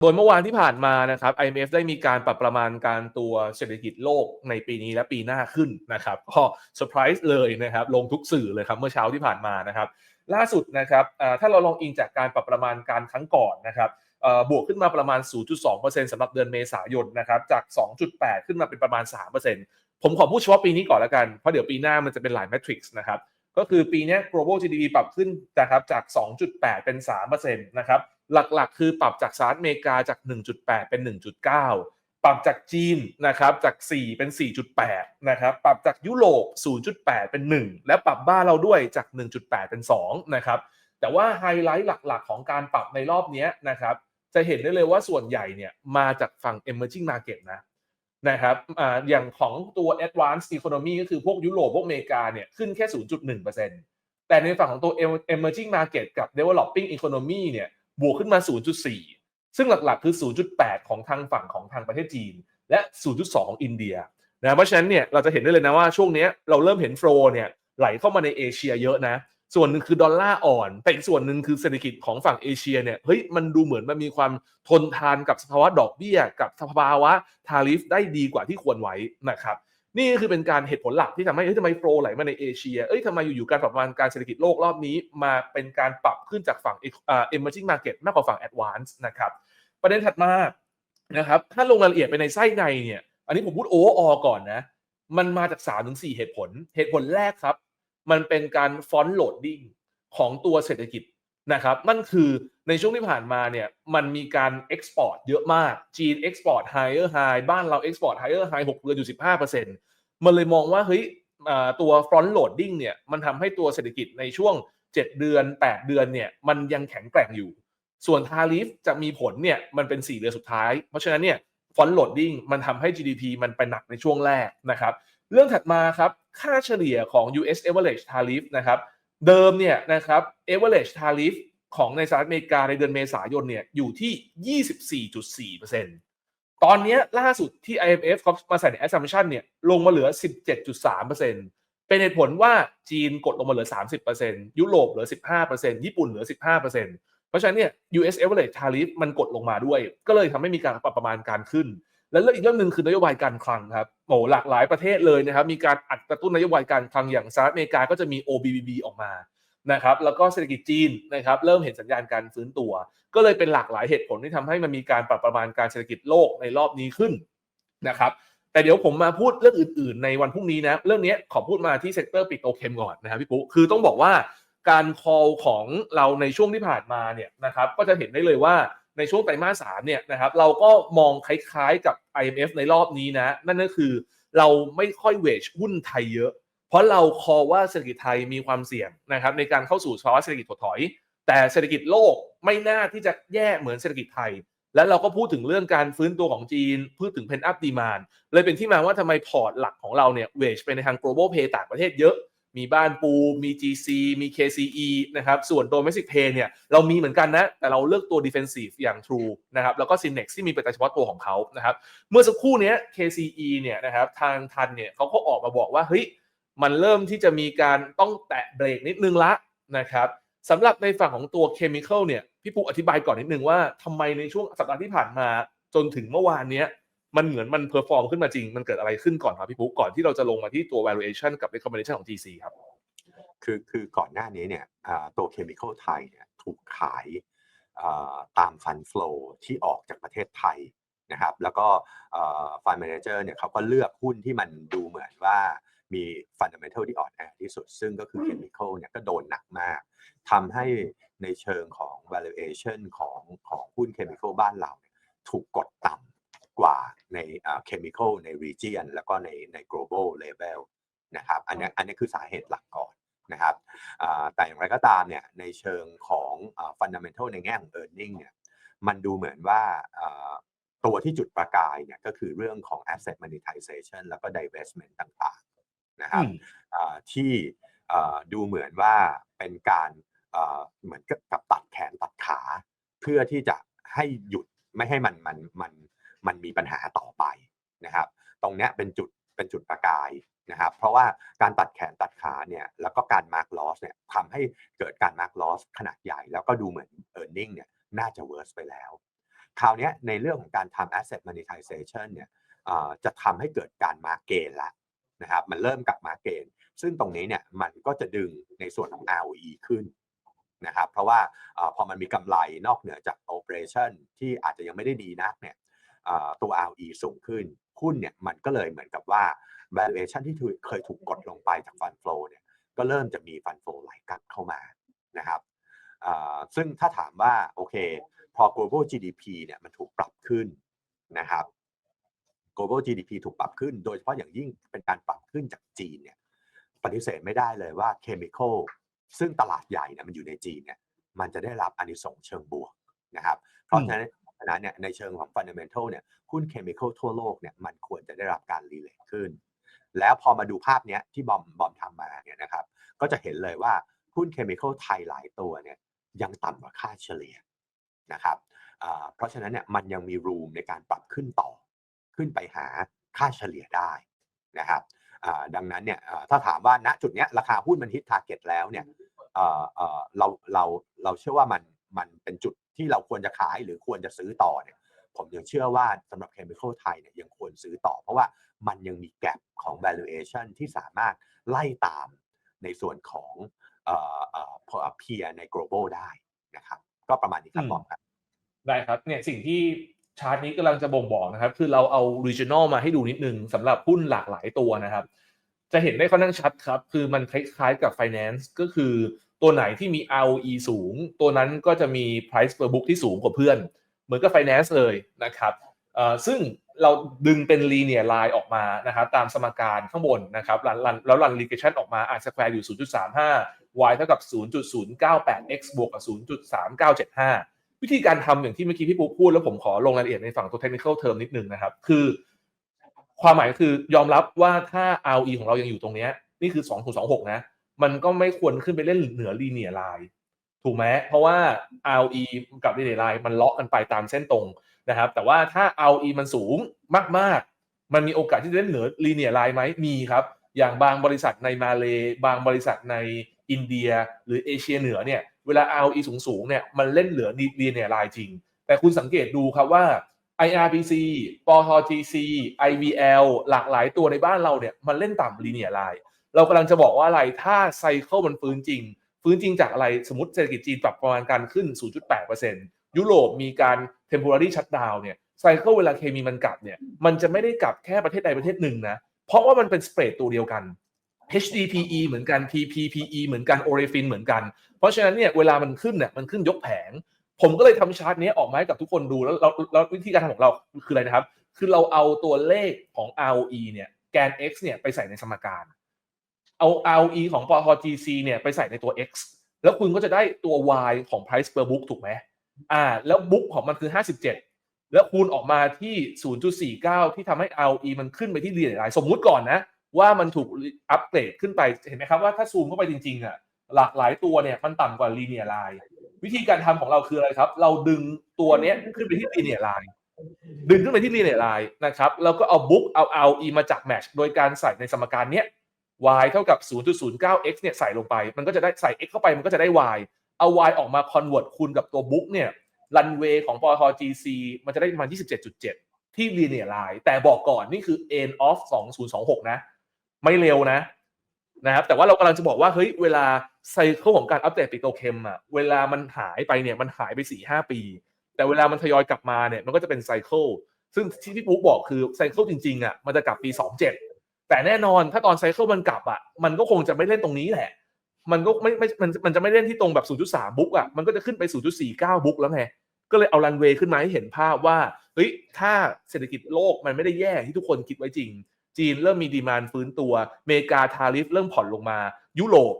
โดยเมื่อวานที่ผ่านมานะครับ IMF ได้มีการปรับประมาณการตัวเศรษฐกิจโลกในปีนี้และปีหน้าขึ้นนะครับก็เซอร์ไพรส์เลยนะครับ ลงทุกสื่อเลยครับเมื่อเช้าที่ผ่านมานะครับ ล่าสุดนะครับถ้าเราลองอิงจากการปรับประมาณการครั้งก่อนนะครับบวกขึ้นมาประมาณ 0.2%สำหรับเดือนเมษายนนะครับจาก 2.8 ขึ้นมาเป็นประมาณ 3%ผมขอพูดเฉพาะปีนี้ก่อนแล้วกัน เพราะเดี๋ยวปีหน้ามันจะเป็นหลายแมทริกซ์นะครับก็คือปีนี้ global GDP ปรับขึ้นนะครับจาก 2.8 เป็น 3%นะครับ หลักๆ คือปรับจากสหรัฐอเมริกาจาก 1.8 เป็น 1.9 ปรับจากจีนนะครับจาก 4 เป็น 4.8 นะครับ ปรับจากยุโรป 0.8 เป็น 1 และปรับบ้านเราด้วยจาก 1.8 เป็น 2 นะครับ แต่ว่าไฮไลท์หลักๆ ของการปรับในรอบนี้นะครับ จะเห็นได้เลยว่าส่วนใหญ่เนี่ยมาจากฝั่ง emerging market นะนะครับออย่างของตัว advanced economy ก็คือพวกยุโรปพวกอเมริกาเนี่ยขึ้นแค่ 0.1%แต่ในฝั่งของตัว emerging market กับ developing economy เนี่ย บวกขึ้นมา 0.4 ซึ่งหลักๆ คือ 0.8 ของทางฝั่งของทางประเทศจีน และ 0.2 ของอินเดียนะเพราะฉะนั้นเนี่ยเราจะเห็นได้เลยนะว่าช่วงนี้เราเริ่มเห็นโฟลเนี่ยไหลเข้ามาในเอเชียเยอะนะ ส่วนหนึ่งคือดอลลาร์อ่อน แต่อีกส่วนหนึ่งคือเศรษฐกิจของฝั่งเอเชียเนี่ยเฮ้ยมันดูเหมือนมันมีความทนทานกับสภาวะดอกเบี้ย กับสภาวะทาริฟได้ดีกว่าที่ควรไว้นะครับ นี่คือเป็นการเหตุผลหลักที่ทำให้เฮ้ยทำไมโฟลไหลมาในเอเชียเอ้ยทำไมอยู่ๆการปรับประมาณการเศรษฐกิจโลกรอบนี้ มาเป็นการปรับขึ้นจากฝั่งเอ่อ emerging market มากกว่าฝั่ง advance นะครับประเด็นถัดมานะครับถ้าลงรายละเอียดไปในไส้ในเนี่ยอันนี้ผมพูดโอออก่อนนะ มันมาจาก3าถึงสเหตุผล เหตุผลแรกครับ มันเป็นการฟอนต์โหลดดิ้งของตัวเศรษฐกิจ นะครับนั่นคือในช่วงที่ผ่านมาเนี่ยมันมีการเอ็กซ์พอร์ตเยอะมาก จีนเอ็กซ์พอร์ตไฮเออร์ไฮบ้านเราเอ็กซ์พอร์ตไฮเออร์ไฮหกเดือนอยู่สิบห้าเปอร์เซ็นต์มันเลยมองว่าเฮ้ยตัวฟรอนต์โหลดดิ้งเนี่ยมันทำให้ตัวเศรษฐกิจในช่วง 7 เดือน 8 เดือนเนี่ยมันยังแข็งแกร่งอยู่ ส่วนทาริฟจะมีผลเนี่ยมันเป็น 4 เดือนสุดท้าย เพราะฉะนั้นเนี่ยฟอนต์โหลดดิ้งมันทำให้ GDP มันไปหนักในช่วงแรกนะครับ เรื่องถัดมาครับ ค่าเฉลี่ยของ US average tariff นะครับ เดิมเนี่ยนะครับ average tariff ของในสหรัฐอเมริกาในเดือนเมษายนเนี่ยอยู่ที่ 24.4%ตอนนี้ล่าสุดที่ IMF เขามาใส่ใน assumption เนี่ยลงมาเหลือ 17.3%เป็นเหตุผลว่าจีนกดลงมาเหลือ 30%ยุโรปเหลือ 15%ญี่ปุ่นเหลือ 15%เพราะฉะนั้นเนี่ย US average tariff มันกดลงมาด้วย ก็เลยทำให้มีการปรับประมาณการขึ้น และเรื่องอีกเรื่องหนึ่งคือนโยบายการคลังครับโอ้หลากหลายประเทศเลยนะครับมีการอัดกระตุ้นนโยบายการคลังอย่างสหรัฐอเมริกาก็จะมี OBBB ออกมานะครับแล้วก็เศรษฐกิจจีนนะครับเริ่มเห็นสัญญาณการฟื้นตัว ก็เลยเป็นหลากหลายเหตุผลที่ทำให้มันมีการปรับประมาณการเศรษฐกิจโลกในรอบนี้ขึ้นนะครับแต่เดี๋ยวผมมาพูดเรื่องอื่น ๆ ในวันพรุ่งนี้นะเรื่องนี้ขอพูดมาที่เซกเตอร์ปิโตเคมก่อนนะครับพี่ปุ๊คือต้องบอกว่าการ call ของเราในช่วงที่ผ่านมาเนี่ยนะครับก็จะเห็นได้เลยว่า ในช่วงไตรมาสสามเนี่ยนะครับเราก็มองคล้ายๆกับ IMF ในรอบนี้นะ นั่นก็คือเราไม่ค่อยเวชหุ้นไทยเยอะ เพราะเราคอว่าเศรษฐกิจไทยมีความเสี่ยงนะครับในการเข้าสู่ภาวะเศรษฐกิจถดถอย แต่เศรษฐกิจโลกไม่น่าที่จะแย่เหมือนเศรษฐกิจไทย และเราก็พูดถึงเรื่องการฟื้นตัวของจีนพูดถึงเพนอัพดีมานเลยเป็นที่มาว่าทำไมพอร์ตหลักของเราเนี่ยเวชไปในทาง global pay ต่างประเทศเยอะ มีบ้านปู มี GC มี KCE นะครับ ส่วน domestic pay เนี่ย เรามีเหมือนกันนะ แต่เราเลือกตัว defensive อย่าง True นะครับ แล้วก็ Synex ที่มีเป็นเฉพาะตัวของเขานะครับ เมื่อสักครู่นี้ KCE เนี่ยนะครับ ทางทันเนี่ยเขาก็ออกมาบอกว่า เฮ้ย มันเริ่มที่จะมีการต้องแตะเบรกนิดนึงละนะครับสำหรับในฝั่งของตัวเคมีคอลเนี่ย พี่ปุ๊อธิบายก่อนนิดนึงว่าทำไมในช่วงสัปดาห์ที่ผ่านมาจนถึงเมื่อวานเนี้ย มันเหมือนมันเพอร์ฟอร์มขึ้นมาจริง มันเกิดอะไรขึ้นก่อนครับพี่ปุ๊ก่อนที่เราจะลงมาที่ตัว valuation กับ recommendation ของ GC ครับ คือคือก่อนหน้านี้เนี่ยตัวเคมีคอลไทยเนี่ยถูกขายตามฟันฟลูที่ออกจากประเทศไทยนะครับ แล้วก็ฟันแมเนเจอร์เนี่ยเขาก็เลือกหุ้นที่มันดูเหมือนว่ามีฟันดัมเมนทัลที่อ่อนแอที่สุด ซึ่งก็คือเคมีคอลเนี่ยก็โดนหนักมากทำให้ในเชิงของ valuation ของของหุ้นเคมีคอลบ้านเราถูกกดต่ำ ในเคมีคอลใน region แล้วก็ในใน global level นะครับอันนี้อันนี้คือสาเหตุหลักก่อนนะครับแต่อย่างไรก็ตามเนี่ยในเชิงของฟันดัมเมนทัลในแง่ของ e a r n i n g เนี่ยมันดูเหมือนว่าตัวที่จุดประกายเนี่ยก็คือเรื่องของ asset monetization แล้วก็ divestment ต่างนะครับที่ดูเหมือนว่าเป็นการเหมือนกับตัดแขนตัดขา เพื่อที่จะให้หยุดไม่ให้มันมันมัน มันมีปัญหาต่อไปนะครับ ตรงนี้เป็นจุดเป็นจุดประกายนะครับ เพราะว่าการตัดแขนตัดขาเนี่ยแล้วก็การมาร์กลอสเนี่ยทำให้เกิดการมาร์กลอสขนาดใหญ่ แล้วก็ดูเหมือนเออร์เน็งเนี่ยน่าจะเวิร์สไปแล้ว คราวนี้ในเรื่องของการทำ asset monetization เนี่ยอ่าจะทำให้เกิดการมาเกณละนะครับมันเริ่มกลับมาเกณฑ์ ซึ่งตรงนี้เนี่ยมันก็จะดึงในส่วนของ ROE ขึ้นนะครับเพราะว่าอาพอมันมีกำไรนอกเหนือจาก operation ที่อาจจะยังไม่ได้ดีนักเนี่ย ตัว ROE สูงขึ้น หุ้นเนี่ยมันก็เลยเหมือนกับว่า valuation ที่เคยถูกกดลงไปจาก fund flow เนี่ยก็เริ่มจะมี fund flow ไหลกลับเข้ามานะครับซึ่งถ้าถามว่าโอเคพอ global GDP เนี่ยมันถูกปรับขึ้นนะครับ global GDP ถูกปรับขึ้น โดยเฉพาะอย่างยิ่งเป็นการปรับขึ้นจากจีนเนี่ยปฏิเสธไม่ได้เลยว่า chemical ซึ่งตลาดใหญ่เนี่ยมันอยู่ในจีนเนี่ยมันจะได้รับอานิสงส์เชิงบวกนะครับ เพราะฉะนั้น ฉะนั้นเนี่ยในเชิงของ fundamental เนี่ยหุ้น chemical ทั่วโลกเนี่ยมันควรจะได้รับการรีเลทขึ้น แล้วพอมาดูภาพเนี้ยที่บอมบอมทำมาเนี่ยนะครับก็จะเห็นเลยว่าหุ้น chemical ไทยหลายตัวเนี่ยยังต่ำกว่าค่าเฉลี่ยนะครับเพราะฉะนั้นเนี่ยมันยังมีรูมในการปรับขึ้นต่อ ขึ้นไปหาค่าเฉลี่ยได้นะครับดังนั้นเนี่ยถ้าถามว่าณจุดเนี้ยราคาหุ้นมันฮิตทาร์เก็ตแล้วเนี่ยเราเราเราเชื่อว่ามันมันเป็นจุด ที่เราควรจะขายหรือควรจะซื้อต่อเนี่ยผมยังเชื่อว่าสำหรับ Chemical ไทยเนี่ยยังควรซื้อต่อ เพราะว่ามันยังมีแกลบของ valuation ที่สามารถไล่ตามในส่วนของเอ่อเอ่อเพียใน global ได้นะครับก็ประมาณนี้ครับอืมบอมครับได้ครับเนี่ยสิ่งที่ชาร์ตนี้กำลังจะบ่งบอกนะครับ คือเราเอา regional มาให้ดูนิดนึงสำหรับหุ้นหลากหลายตัวนะครับ จะเห็นได้ค่อนข้างชัดครับ คือมันคล้ายๆกับ finance ก็คือ ตัวไหนที่มี ROE สูง ตัวนั้นก็จะมี price per book ที่สูงกว่าเพื่อน เหมือนกับ finance เลยนะครับซึ่งเราดึงเป็น linear line ออกมานะครับตามสมการข้างบนนะครับรันรันแล้วรัน regression ออกมา r square อยู่ 0.35 y เท่ากับ 0.098 x บวกกับ 0.3975 วิธีการทำอย่างที่เมื่อกี้พี่ปุ๊กพูดแล้วผมขอลงรายละเอียดในฝั่งตัว technical term นิดนึงนะครับ คือ ความหมายคือยอมรับว่าถ้า ROE ของเรายังอยู่ตรงนี้นี่คือ 2 26 นะ มันก็ไม่ควรขึ้นไปเล่นเหนือ linear line ถูกไหมเพราะว่า ROE กับ linear line มันเลาะกันไปตามเส้นตรงนะครับ แต่ว่าถ้า ROE มันสูงมากๆ มันมีโอกาสที่จะเล่นเหนือ linear line ไหมมีครับ อย่างบางบริษัทในมาเลบางบริษัทในอินเดีย หรือเอเชียเหนือเนี่ยเวลา ROE สูงๆเนี่ยมันเล่นเหลือ linear line จริง แต่คุณสังเกตดูครับว่า IRPC ปต GC IVL หลากหลายตัวในบ้านเราเนี่ยมันเล่นต่ำ linear line เรากำลังจะบอกว่าอะไรถ้าไซเคิลมันฟื้นจริง ฟื้นจริงจากอะไรสมมติเศรษฐกิจจีนปรับประมาณการขึ้น 0.8%ยุโรปมีการ temporary shutdown เนี่ยไซเคิลเวลาเคมีมันกลับเนี่ยมันจะไม่ได้กลับแค่ประเทศใดประเทศหนึ่งนะเพราะว่ามันเป็นสเปรดตัวเดียวกัน HDPE เหมือนกัน PPPE เหมือนกัน Orefin เหมือนกัน เพราะฉะนั้นเนี่ยเวลามันขึ้นเนี่ยมันขึ้นยกแผง ผมก็เลยทำชาร์ตนี้ออกมาให้กับทุกคนดูแล้วแล้วแล้ววิธีการทำของเราคืออะไรนะครับ คือเราเอาตัวเลขของ ROE เนี่ยแกน x เนี่ยไปใส่ในสมการ เอา ROE ของปตท GC เนี่ยไปใส่ในตัว x แล้วคุณก็จะได้ตัว y ของ price per book ถูกไหมอ่า แล้ว book ของมันคือ 57 แล้วคูณออกมาที่ 0.49 ที่ทำให้ ROE มันขึ้นไปที่เรียนหลายสมมุติก่อนนะ ว่ามันถูกอัปเกรดขึ้นไป เห็นไหมครับว่าถ้าซูมเข้าไปจริงๆอะหลากหลายตัวเนี่ยมันต่ำกว่า linear line วิธีการทำของเราคืออะไรครับ เราดึงตัวเนี้ยขึ้นไปที่ linear line ดึงขึ้นไปที่ linear line นะครับแล้วก็เอา book เอา ROE มาจาก match โดยการใส่ในสมการเนี้ย y เท่ากับ 0.09x เนี่ยใส่ลงไป มันก็จะได้ใส่ x เข้าไปมันก็จะได้ y เอา y ออกมา convert คูณกับตัว book เนี่ยรันเวย์ของปตท GC มันจะได้ประมาณ 27.7 ที่ linear line แต่บอกก่อนนี่คือ end of 2026 นะ ไม่เร็วนะนะครับแต่ว่าเรากำลังจะบอกว่าเฮ้ยเวลาไซเคิลของการอัปเดตปิโตเคมอะเวลามันหายไปเนี่ยมันหายไป4ี่หปี แต่เวลามันทยอยกลับมาเนี่ยมันก็จะเป็นไซเคิลซึ่งที่พี่ปุ๊กบอกคือไซเคิลจริงๆอะมันจะกลับปี 27 แต่แน่นอนถ้าตอนไซเคิลมันกลับอะมันก็คงจะไม่เล่นตรงนี้แหละ มันก็ไม่ไม่มันมันจะไม่เล่นที่ตรงแบบ 0.3 บุ๊กอะมันก็จะขึ้นไป 0.49 บุ๊กแล้วไงก็เลยเอารันเวย์ขึ้นมาให้เห็นภาพว่าเฮ้ยถ้าเศรษฐกิจโลกมันไม่ได้แย่ที่ทุกคนคิดไว้จริง จีนเริ่มมีดีมานฟื้นตัวเมกาทาริฟเริ่มผ่อนลงมา ยุโรป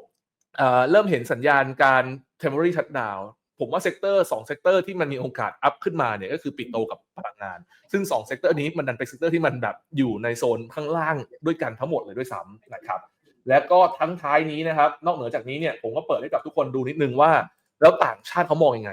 เอ่อเริ่มเห็นสัญญาณการ temporary shutdown ผมว่าเซกเตอร์สองเซกเตอร์ที่มันมีโอกาสอัพขึ้นมาเนี่ยก็คือปิโตกับพลังงาน ซึ่ง2เซกเตอร์นี้มันดันเป็นเซกเตอร์ที่มันแบบอยู่ในโซนข้างล่างด้วยกันทั้งหมดเลยด้วยซ้ำนะครับและก็ทั้งท้ายนี้นะครับ นอกเหนือจากนี้เนี่ยผมก็เปิดให้กับทุกคนดูนิดนึงว่า แล้วต่างชาติเขามองยังไง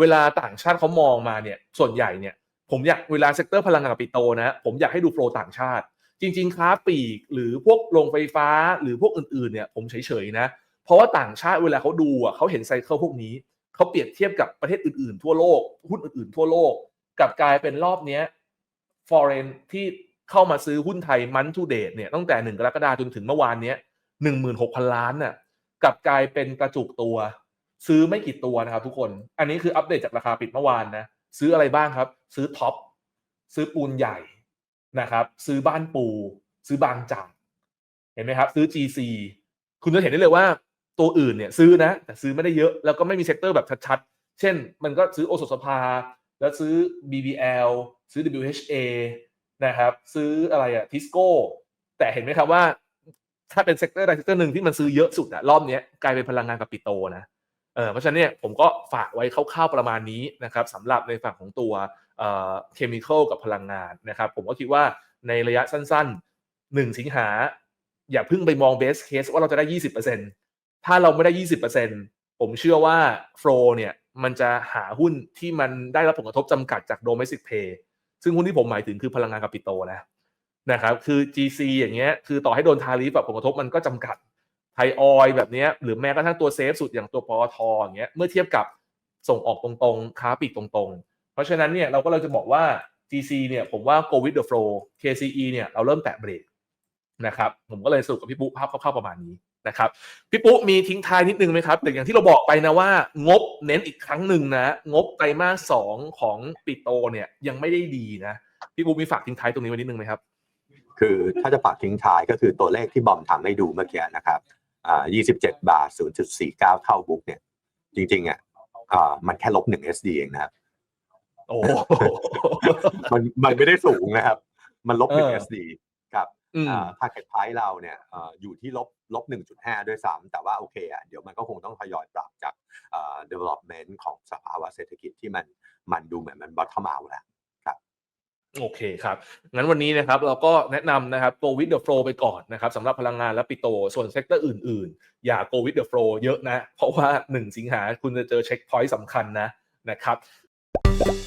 เวลาต่างชาติเขามองมาเนี่ยส่วนใหญ่เนี่ยผมอยากเวลาเซกเตอร์พลังงานกับปิโตนะผมอยากให้ดูโฟลต่างชาติ จริง ๆ ค้าปลีกหรือพวกโรงไฟฟ้าหรือพวกอื่นๆเนี่ยผมเฉยๆนะเพราะว่าต่างชาติเวลาเขาดูอะเขาเห็นไซเคิลพวกนี้ เขาเปรียบเทียบกับประเทศอื่นๆ ทั่วโลกหุ้นอื่นๆ ทั่วโลกกับกลายเป็นรอบนี้ foreign ที่เข้ามาซื้อหุ้นไทยมันทูเดทเนี่ยตั้งแต่หนึ่งกรกฎาคมจนถึงเมื่อวานนี้หนึ่งหมื่นหกพันล้านน่ะกับกลายเป็นกระจุกตัว ซื้อไม่กี่ตัวนะครับทุกคน อันนี้คืออัปเดตจากราคาปิดเมื่อวานนะซื้ออะไรบ้างครับ ซื้อท็อปซื้อปูนใหญ่นะครับ ซื้อบ้านปู ซื้อบางจากเห็นไหมครับ ซื้อ GC คุณจะเห็นได้เลยว่า ตัวอื่นเนี่ยซื้อนะ แต่ซื้อไม่ได้เยอะแล้วก็ไม่มีเซกเตอร์แบบชัดๆ เช่น มันก็ซื้อโอสถสภา แล้วซื้อ BBL ซื้อ WHA นะครับ ซื้ออะไรอะทิสโก้แต่เห็นไหมครับว่า ถ้าเป็นเซกเตอร์ใดเซกเตอร์หนึ่งที่มันซื้อเยอะสุดอะรอบนี้กลายเป็นพลังงานกับปิโตนะเออเพราะฉะนั้นเนี่ยผมก็ฝากไว้คร่าวๆประมาณนี้นะครับสำหรับในฝั่งของตัวเอ่อเคมีคอลกับพลังงานนะครับ ผมก็คิดว่าในระยะสั้นๆหนึ่งสิงหา อย่าเพิ่งไปมองเบสเคสว่าเราจะได้ยี่สิบเปอร์เซ็น ถ้าเราไม่ได้ยี่สิบเปอร์เซ็นผมเชื่อว่าโฟลเนี่ยมันจะหาหุ้นที่มันได้รับผลกระทบจำกัดจากโดเมสิกเพย์ซึ่งหุ้นที่ผมหมายถึงคือพลังงานกับปิโตนะนะครับคือ GC อย่างเงี้ยคือต่อให้โดนทาริฟแบบผลกระทบมันก็จำกัดไทยออยล์แบบเนี้ยหรือแม้กระทั่งตัวเซฟสุดอย่างตัวปอทอย่างเงี้ยเมื่อเทียบกับส่งออกตรงๆ ค้าปลีกตรงๆ เพราะฉะนั้นเนี่ยเราก็เลยจะบอกว่า GC เนี่ยผมว่า go with the flow KCE เนี่ยเราเริ่มแตะเบรกนะครับผมก็เลยสรุปกับพี่ปุ๊ภาพคร่าวๆประมาณนี้ นะครับพี่ปุ๊มีทิ้งท้ายนิดนึงไหมครับแต่อย่างที่เราบอกไปนะว่า งบเน้นอีกครั้งหนึ่งนะ งบไตรมาสสองของปิโตเนี่ยยังไม่ได้ดีนะพี่ปุ๊มีฝากทิ้งท้ายตรงนี้ไว้นิดนึงไหมครับ คือถ้าจะฝากทิ้งท้ายก็คือตัวเลขที่บอมทำให้ดูเมื่อกี้นะครับอ่า27 บาท 0.49เข้าบุ๊กเนี่ย จริงๆอะอ่ามันแค่ลบ1 SD เองนะครับโอ้มันมันไม่ได้สูงนะครับ มันลบเออ1 SD ครับอืมอ่า target price เราเนี่ยอ่าอยู่ที่ลบลบ1.5 ด้วยซ้ำแต่ว่าโอเคอะเดี๋ยวมันก็คงต้องทยอยปรับจากอ่า development ของสภาวะเศรษฐกิจที่มันมันดูเหมือนมัน bottom out แล้วโอเคครับ งั้นวันนี้นะครับเราก็แนะนำนะครับ go with the flow ไปก่อนนะครับสำหรับพลังงานและปิโต ส่วนเซกเตอร์อื่นๆ อย่า go with the flow เยอะนะ เพราะว่า 1 สิงหาคุณจะเจอเช็คพอยต์สำคัญนะนะครับ